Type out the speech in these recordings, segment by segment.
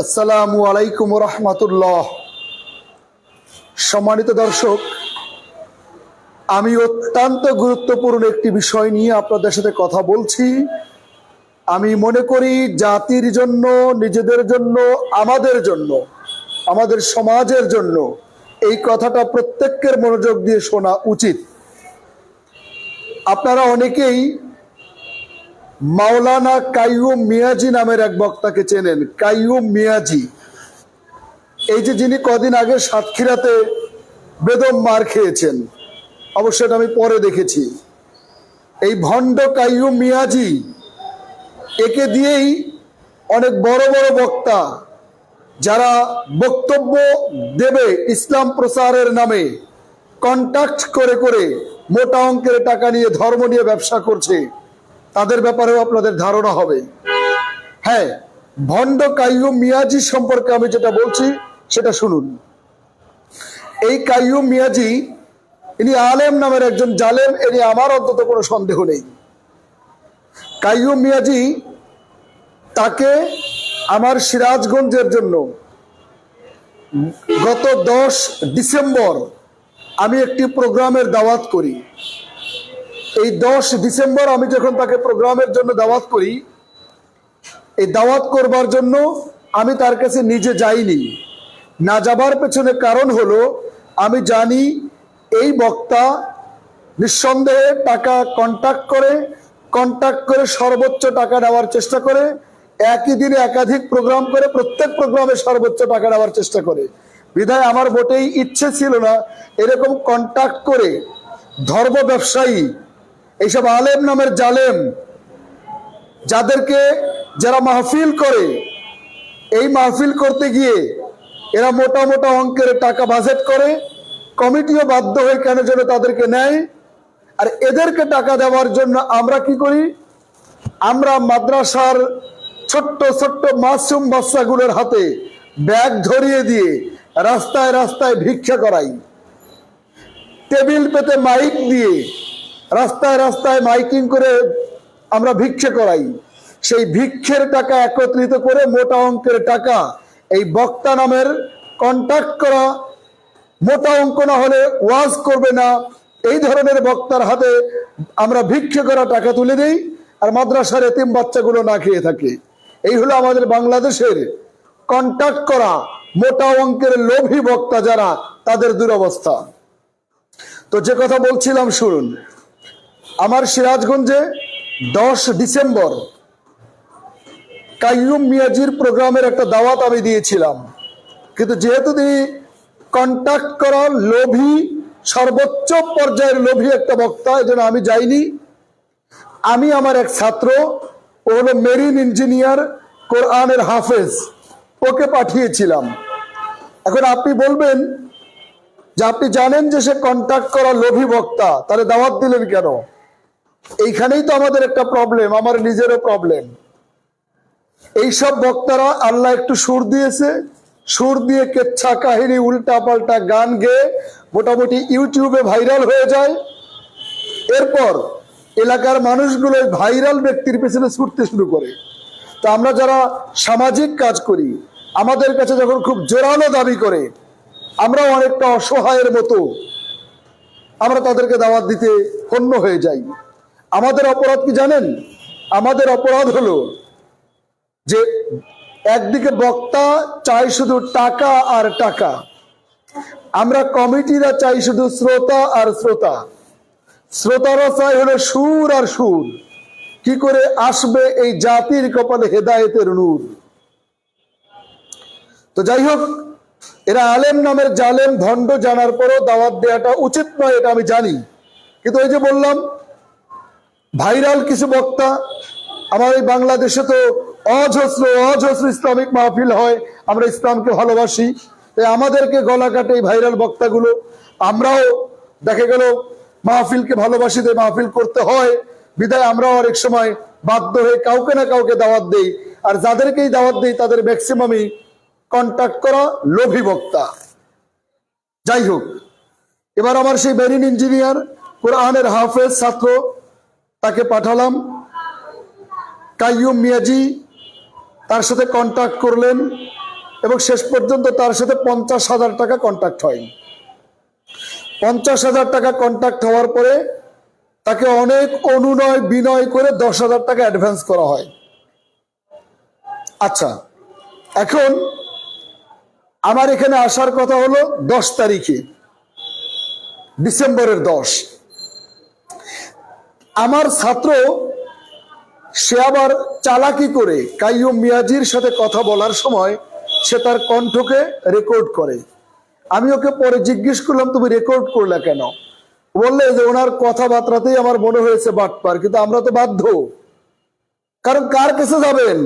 আসসালামু আলাইকুম রহমতুল্লাহ। সম্মানিত দর্শক, আমি অত্যন্ত গুরুত্বপূর্ণ একটি বিষয় নিয়ে আপনাদের সাথে কথা বলছি। আমি মনে করি জাতির জন্য, নিজেদের জন্য, আমাদের জন্য, আমাদের সমাজের জন্য এই কথাটা প্রত্যেকের মনোযোগ দিয়ে শোনা উচিত। আপনারা অনেকেই মাওলানা কাইয়ুম মিয়াজি নামের এক বক্তাকে চেনেন, কাইয়ুম মিয়াজি। এই যে যিনি কদিন আগে সাতক্ষীরাতে বেদম মার খেয়েছেন, অবশ্য এটা আমি পরে দেখেছি। এই ভণ্ড কাইয়ুম মিয়াজি, একে দিয়েই অনেক বড় বড় বক্তা, যারা বক্তব্য দেবে ইসলাম প্রচারের নামে কন্ট্যাক্ট করে করে মোটা অঙ্কের টাকা নিয়ে ধর্ম নিয়ে ব্যবসা করছে। তাদের ব্যাপারেও আপনাদের ধারণা হবে। হ্যাঁ ভণ্ড কাইয়ুম মিয়াজি সম্পর্কে আমি যেটা বলছি, সেটা শুনুন। এই কাইয়ুম মিয়াজি, ইনি আলেম নামের একজন জালেম, এ নিয়ে আমার অন্তত কোনো সন্দেহ নেই। কাইয়ুম মিয়াজি তাকে আমার সিরাজগঞ্জের জন্য গত দশ ডিসেম্বর আমি একটি প্রোগ্রামের দাওয়াত করি। এই দশ ডিসেম্বর আমি যখন তাকে প্রোগ্রামের জন্য দাওয়াত করি, এই দাওয়াত করবার জন্য আমি তার কাছে নিজে যাইনি। না যাবার পেছনে কারণ হলো, আমি জানি এই বক্তা নিঃসন্দেহে টাকা কন্ট্যাক্ট করে কন্ট্যাক্ট করে সর্বোচ্চ টাকা নেওয়ার চেষ্টা করে, একই দিনে একাধিক প্রোগ্রাম করে, প্রত্যেক প্রোগ্রামে সর্বোচ্চ টাকা নেওয়ার চেষ্টা করে। বিধায় আমার মোটেই ইচ্ছে ছিল না এরকম কন্ট্যাক্ট করে ধর্ম ব্যবসায়ী এইসব আলেম নামের জালেম যাদেরকে যারা মাহফিল করে, এই মাহফিল করতে গিয়ে এরা মোটা মোটা অঙ্কের টাকা বাজেট করে, কমিটিও বাধ্য হয়ে কেন যেন তাদেরকে নেয়? আর এদেরকে টাকা দেওয়ার জন্য আমরা কি করি? আমরা মাদ্রাসার ছোট্ট ছোট্ট মাসুম বাচ্চাগুলোর হাতে ব্যাগ ধরিয়ে দিয়ে রাস্তায় রাস্তায় ভিক্ষা করাই। টেবিল পেতে মাইক দিয়ে রাস্তায় রাস্তায় মাইকিং করে আমরা ভিক্ষে করাই। সেই ভিক্ষের টাকা একত্রিত করে মোটা অঙ্কের টাকা, এই বক্তা নামের কন্ট্যাক্ট করা, মোটা অঙ্ক না হলে ওয়াজ করবে না, এই ধরনের বক্তার হাতে আমরা ভিক্ষে করা টাকা তুলে দিই আর মাদ্রাসার এতিম বাচ্চাগুলো না খেয়ে থাকে। এই হলো আমাদের বাংলাদেশের কন্ট্যাক্ট করা মোটা অঙ্কের লোভী বক্তা যারা, তাদের দুরবস্থা। তো যে কথা বলছিলাম শুনুন আমার সিরাজগঞ্জে দশ ডিসেম্বর কাইয়ুম মিয়াজির প্রোগ্রামের একটা দাওয়াত আমি দিয়েছিলাম। কিন্তু যেহেতু তিনি কন্ট্যাক্ট করা লোভী, সর্বোচ্চ পর্যায়ের লোভী একটা বক্তা এই জন্য আমি যাইনি। আমি আমার এক ছাত্র, ও হলো মেরিন ইঞ্জিনিয়ার, কোরআনের হাফেজ, ওকে পাঠিয়েছিলাম। এখন আপনি বলবেন যে আপনি জানেন যে সে কন্ট্যাক্ট করা লোভী বক্তা, তাহলে দাওয়াত দিলেন কেন? এইখানেই তো আমাদের একটা প্রবলেম আমার নিজেরও প্রবলেম এইসব বক্তারা আল্লাহ একটু সুর দিয়েছে, সুর দিয়ে কেচ্ছা কাহিনী উল্টা পাল্টা গান গেয়ে মোটামুটি ইউটিউবে ভাইরাল হয়ে যায়। এরপর এলাকার মানুষগুলো ভাইরাল ব্যক্তির পেছনে ছুটতে শুরু করে। তো আমরা যারা সামাজিক কাজ করি, আমাদের কাছে যখন খুব জোরালো দাবি করে আমরা অনেকটা অসহায়ের মতো, আমরা তাদেরকে দাওয়াত দিতে হন্য হয়ে যাই। আমাদের অপরাধ কি জানেন? আমাদের অপরাধ হলো যে একদিকে বক্তা চাই শুধু টাকা আর টাকা। আমরা কমিটিরা চাই শুধু শ্রোতা আর শ্রোতা। শ্রোতারা চাই হলো সুর আর সুর। কি করে আসবে এই জাতির কপালে হেদায়েতের নূর? তো যাই হোক, এরা আলেম নামের জালেম ভণ্ড জানার পরও দাওয়াত দেওয়াটা উচিত নয়, এটা আমি জানি। কিন্তু ওই যে বললাম ভাইরাল কিছু বক্তা আমার এই বাংলাদেশে তো অজস্র অজস্র ইসলামিক মাহফিল হয়। আমরা ইসলামকে ভালোবাসি। তাই আমাদেরকে গলা কাটে এই ভাইরাল বক্তাগুলো। আমরাও দেখে গেল মাহফিলকে ভালোবাসি, তাই মাহফিল করতে হয়। বিদায় আমরাও অনেক সময় বাধ্য হয়ে কাউকে না কাউকে দাওয়াত দেই। আর যাদেরকেই দাওয়াত দেই, তাদের ম্যাক্সিমামই কন্ট্যাক্ট করা লোভী বক্তা। যাই হোক, এবার আমার সেই মেরিন ইঞ্জিনিয়ার, কোরআনের হাফেজ ছাত্র তাকে পাঠালাম। কাইয়ুম মিয়াজি তার সাথে কন্ট্যাক্ট করলেন এবং শেষ পর্যন্ত তার সাথে পঞ্চাশ হাজার টাকা কন্ট্যাক্ট হয় পঞ্চাশ হাজার টাকা কন্ট্যাক্ট হওয়ার পরে তাকে অনেক অনুনয় বিনয় করে দশ হাজার টাকা অ্যাডভান্স করা হয়। আচ্ছা এখন আমার এখানে আসার কথা হলো দশ তারিখে, ডিসেম্বরের দশ। আমার ছাত্র, সে আবার চালাকি করে কাইয়ুম মিয়াজির সাথে কথা বলার সময় সে তার কণ্ঠকে রেকর্ড করে। আমি ওকে পরে জিজ্ঞেস করলাম, তুমি রেকর্ড করলে কেন? বললে যে ওনার কথাবার্তাতেই আমার মনে হয়েছে বাটপার, কিন্তু আমরা তো বাধ্য। কারণ কার কাছে যাবেন?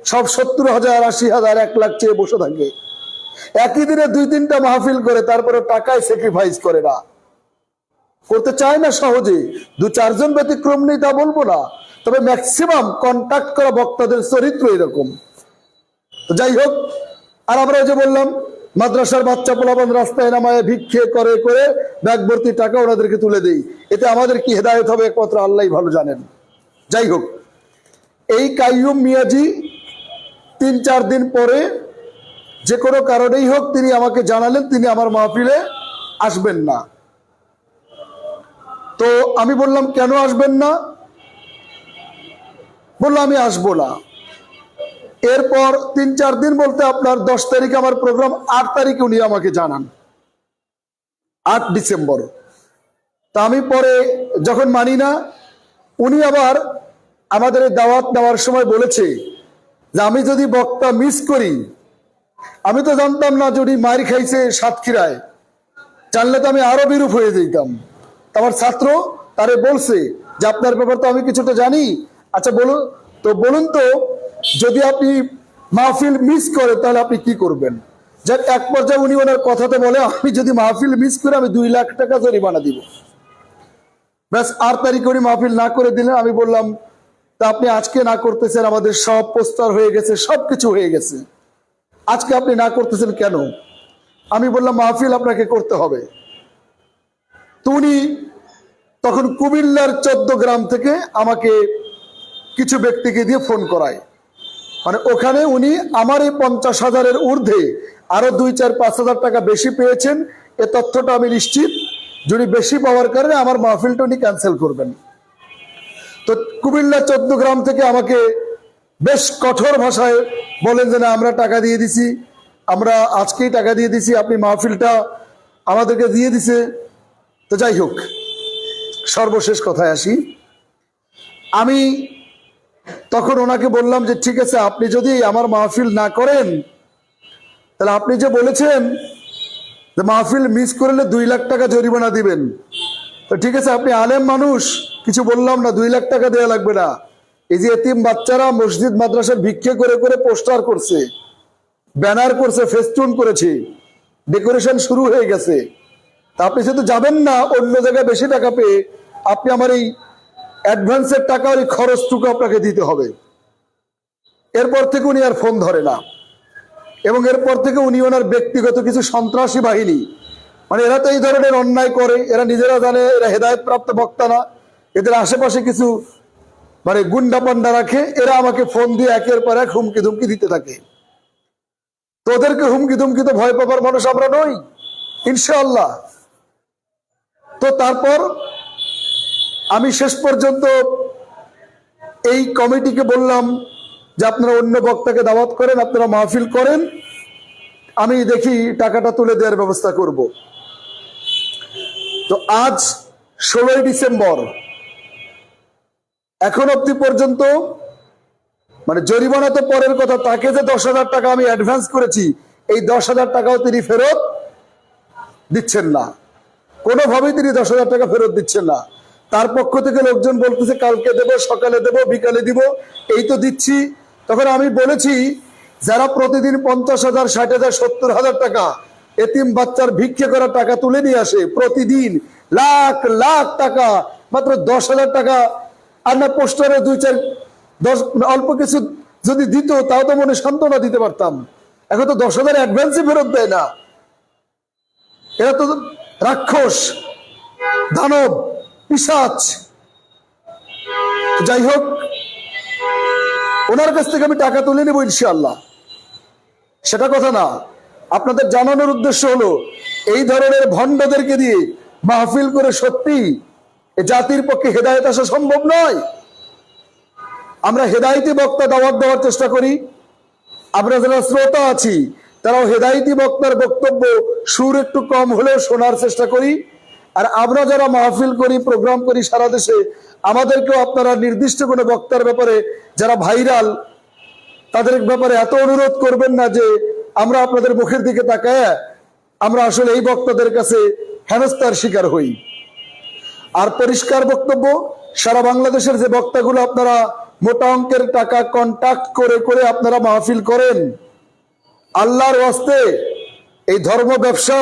সব সত্তর হাজার, আশি হাজার, এক লাখ চেয়ে বসে থাকে। একই দিনে দুই তিনটা মাহফিল করে, তারপরে টাকায় স্যাক্রিফাইস করে না। করতে চায় না সহজে। দু চারজন ব্যতিক্রম নেই তা বলব না। তবে ম্যাক্সিমাম কন্ট্যাক্ট করা বক্তাদের চরিত্র এরকম। যাই হোক, আর আমরা যে বললাম, মাদ্রাসার বাচ্চা পোলাবান রাস্তায় নামায়, ভিক্ষে করে করে ব্যাগভর্তি টাকা ওনাদেরকে তুলে দেই। এতে আমাদের কি হেদায়ত হবে একমাত্র আল্লাহ ভালো জানেন। যাই হোক, এই কাইয়ুম মিয়াজি তিন চার দিন পরে যে কোনো কারণেই হোক তিনি আমাকে জানালেন, তিনি আমার মাহফিলে আসবেন না। তো আমি বললাম, কেন আসবেন না? বলল, আমি আসব না। এরপর তিন চার দিন বলতে আপনার দশ তারিখে আমার প্রোগ্রাম আট তারিখে উনি আমাকে জানান, আট ডিসেম্বর। তা আমি পরে যখন মানি না, উনি আবার আমাদের দাওয়াত নেওয়ার সময় বলেছে যে, আমি যদি বক্তা মিস করি, আমি তো জানতাম না যে উনি মার খাইছে সাতক্ষীরায়, জানলে তো আমি আরও বিরূপ হয়ে যেতাম। আমার ছাত্র তারে বলছে যে, আপনার ব্যাপার তো আমি কিছুটা জানি। আচ্ছা বলুন তো বলুন তো, যদি আপনি মাহফিল মিস করে তাহলে আপনি কি করবেন? যাক, এক পর্যায়ে উনি ওনার কথাতে বলে, আমি যদি মাহফিল মিস করে, আমি দুই লাখ টাকা জরিমানা দিব। ব্যাস আর তারিখে উনি মাহফিল না করে দিলেন। আমি বললাম, তা আপনি আজকে না করতেছেন, আমাদের সব পোস্টার হয়ে গেছে সব কিছু হয়ে গেছে। আজকে আপনি না করতেছেন কেন? আমি বললাম, মাহফিল আপনাকে করতে হবে। তো উনি তখন কুমিল্লার চোদ্দ গ্রাম থেকে আমাকে কিছু ব্যক্তিকে দিয়ে ফোন করায়। মানে ওখানে উনি আমার এই পঞ্চাশ হাজারের ঊর্ধ্বে আরও দুই, চার, পাঁচ হাজার টাকা বেশি পেয়েছেন। এ তথ্যটা আমি নিশ্চিত যদি বেশি পাওয়ার কারণে আমার মাহফিলটা উনি ক্যান্সেল করবেন। তো কুমিল্লা চোদ্দ গ্রাম থেকে আমাকে বেশ কঠোর ভাষায় বলেন যে, না, আমরা টাকা দিয়ে দিছি। আমরা আজকেই টাকা দিয়ে দিছি। আপনি মাহফিলটা আমাদেরকে দিয়ে দিছে। তো যাই হোক, সর্বশেষ কথায় আসি। আমি তখন ওনাকে বললাম যে, ঠিক আছে, আপনি যদি আমার মাহফিল না করেন, তাহলে আপনি যে বলেছেন যে মাহফিল মিস করলে দুই লাখ টাকা জরিমানা দিবেন, তো ঠিক আছে, আপনি আলেম মানুষ, কিছু বললাম না, দুই লাখ টাকা দেওয়া লাগবে না। এই যে এতিম বাচ্চারা মসজিদ মাদ্রাসার ভিক্ষে করে করে পোস্টার করছে, ব্যানার করছে, ফেস্টুন করেছে, ডেকোরেশন শুরু হয়ে গেছে। তা আপনি যেহেতু যাবেন না, অন্য জায়গায় বেশি টাকা পেয়ে আপনি আমার এই অ্যাডভান্সের টাকা ওই খরচটুকু আপনাকে দিতে হবে। এরপর থেকে উনি আর ফোন ধরে না। এবং এরপর থেকে উনি ওনার ব্যক্তিগত কিছু সন্ত্রাসী বাহিনী। মানে এরা তো এই ধরনের অন্যায় করে, এরা নিজেরা জানে, এরা হেদায়ত প্রাপ্ত বক্তা না। এদের আশেপাশে কিছু মানে গুন্ডা পান্ডা রাখে, এরা আমাকে ফোন দিয়ে একের পর এক হুমকি ধুমকি দিতে থাকে। তো ওদেরকে হুমকি ধুমকি তো ভয় পাবার মানুষ আমরা নই। ইনশাআল্লাহ। তো তারপর আমি শেষ পর্যন্ত এই কমিটিকে বললাম যে আপনারা অন্য বক্তাকে দাওয়াত করেন, আপনারা মাহফিল করেন। আমি দেখি টাকাটা তুলে দেওয়ার ব্যবস্থা করব। তো আজ ষোলোই ডিসেম্বর। এখন অব্দি পর্যন্ত মানে জরিমানা তো পরের কথা, তাকে যে দশ হাজার টাকা আমি অ্যাডভান্স করেছি, এই দশ হাজার টাকাও তিনি ফেরত দিচ্ছেন না। কোনোভাবেই তিনি দশ হাজার টাকা ফেরত দিচ্ছেন না। তার পক্ষ থেকে লোকজন বলতেছে, কালকে দেব, সকালে দেব, বিকালে দিব। এই তো দিচ্ছি। তখন আমি বলেছি, যারা প্রতিদিন পঞ্চাশ হাজার, ষাট হাজার, সত্তর হাজার টাকা এতিম বাচ্চার ভিক্ষে করা টাকা তুলে নিয়ে আসে, প্রতিদিন লাখ লাখ টাকা, মাত্র দশ হাজার টাকা। আর না, পোস্টারে দুই চার, দশ, অল্প কিছু যদি দিত, তাও তো মনে সান্ত্বনা দিতে পারতাম। এখন তো দশ হাজার অ্যাডভান্সই ফেরত দেয় না। এরা তো রাক্ষস, দানব, পিসাচ। যাই হোক, ওনার কাছ থেকে আমি টাকা তুলে নেব ইনশাল্লাহ সেটা কথা না। আপনাদের জানানোর উদ্দেশ্য হলো, এই ধরনের ভণ্ডদেরকে দিয়ে মাহফিল করে সত্যি জাতির পক্ষে হেদায়ত আসা সম্ভব নয়। আমরা হেদায়তি বক্তা দাওয়াত দেওয়ার চেষ্টা করি। আমরা যারা শ্রোতা আছি তারাও হেদায়তি বক্তার বক্তব্য সুর একটু কম হলেও শোনার চেষ্টা করি। আর আমরা যারা মাহফিল করি, প্রোগ্রাম করি সারা দেশে, আমাদেরকেও আপনারা নির্দিষ্ট কোনো বক্তার ব্যাপারে যারা ভাইরাল, তাদের ব্যাপারে এত অনুরোধ করবেন না যে আমরা আপনাদের মুখের দিকে তাকায় আমরা আসলে এই বক্তাদের কাছে হেনস্তার শিকার হই। আর পরিষ্কার বক্তব্য, সারা বাংলাদেশের যে বক্তাগুলো আপনারা মোটা অঙ্কের টাকা কন্ট্যাক্ট করে করে আপনারা মাহফিল করেন আল্লাহর ওয়াস্তে এই ধর্ম ব্যবসা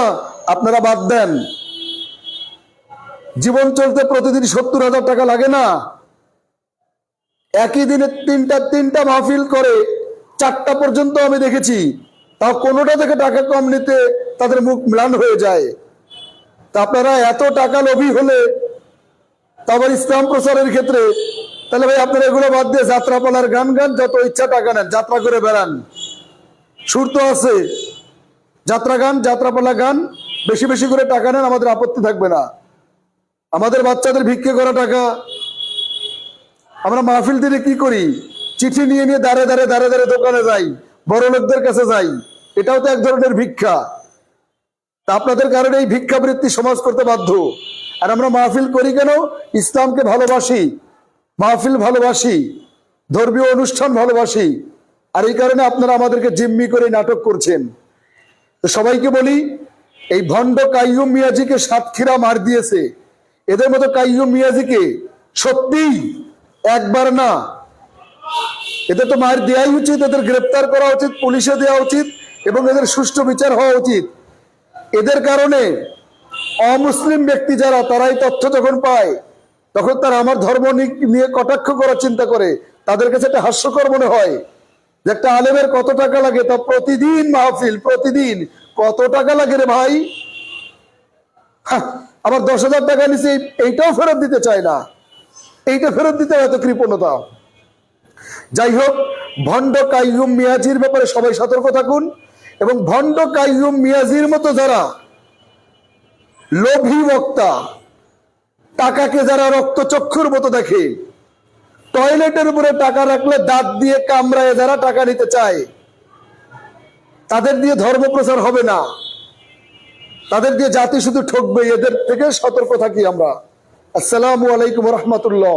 আপনারা বাদ দেন। জীবন চলতে প্রতিদিন সত্তর হাজার টাকা লাগে না। একই দিনে তিনটা তিনটা মাহফিল করে চারটা পর্যন্ত আমি দেখেছি, তাও কোনোটা থেকে টাকা কম নিতে তাদের মুখ ম্লান হয়ে যায়। তা আপনারা এত টাকা লোভী হলে তারপর ইসলাম প্রচারের ক্ষেত্রে, তাহলে ভাই আপনারা এগুলো বাদ দিয়ে যাত্রাপালার গান গান, যত ইচ্ছা টাকা নেন, যাত্রা করে বেড়ান। সুর তো আছে। যাত্রা গান, যাত্রাপালা গান, বেশি বেশি করে টাকা নেন, আমাদের আপত্তি থাকবে না। আমাদের বাচ্চাদের ভিক্ষে করা টাকা। আমরা মাহফিল দিলে কি করি? চিঠি নিয়ে নিয়ে দাঁড়ে দাঁড়ে দাঁড়ে দাঁড়ে দোকানে যাই, বড় লোকদের কাছে যাই। এটাও তো এক ধরনের ভিক্ষা। তা আপনাদের কারণে এই ভিক্ষাবৃত্তি সমাজ করতে বাধ্য। আর আমরা মাহফিল করি কেন? ইসলামকে ভালোবাসি। মাহফিল ভালোবাসি। ধর্মীয় অনুষ্ঠান ভালোবাসি। আর এই কারণে আপনারা আমাদেরকে জিম্মি করে নাটক করছেন। তো সবাইকে বলি, এই ভণ্ড কাইয়ুম মিয়াজিকে সাতক্ষীরা মার দিয়েছে। এদের মতো কাইয়ুম মিয়াজিকে সত্যিই একবার না, এদের তো মার দেওয়াই উচিত, এদের গ্রেপ্তার করা উচিত, পুলিশে দেওয়া উচিত, এবং এদের সুষ্ঠু বিচার হওয়া উচিত। এদের কারণে অমুসলিম ব্যক্তি যারা, তারাই তথ্য যখন পায়, তখন তারা আমার ধর্ম নিয়ে কটাক্ষ করার চিন্তা করে। তাদের কাছে একটা হাস্যকর মনে হয়। যে একটা আলেমের কত টাকা লাগে তা প্রতিদিন মাহফিল, প্রতিদিন। কত টাকা লাগে রে ভাই? আবার দশ হাজার টাকা নিচে এইটাও ফেরত দিতে চায় না। এইটা ফেরত দিতে এত কৃপণতা। যাই হোক, ভণ্ড কাইয়ুম মিয়াজির ব্যাপারে সবাই সতর্ক থাকুন এবং ভণ্ড কাইয়ুম মিয়াজির মতো যারা লোভী বক্তা, টাকাকে যারা রক্তচক্ষুর মতো দেখে টয়লেটের উপরে টাকা রাখলে দাঁত দিয়ে কামড়ায় যারা টাকা নিতে চায়, তাদের দিয়ে ধর্ম প্রচার হবে না। তাদের দিয়ে জাতি শুধু ঠকবে, এদের থেকে সতর্ক থাকি আমরা। আসসালামু আলাইকুম রহমতুল্লাহ।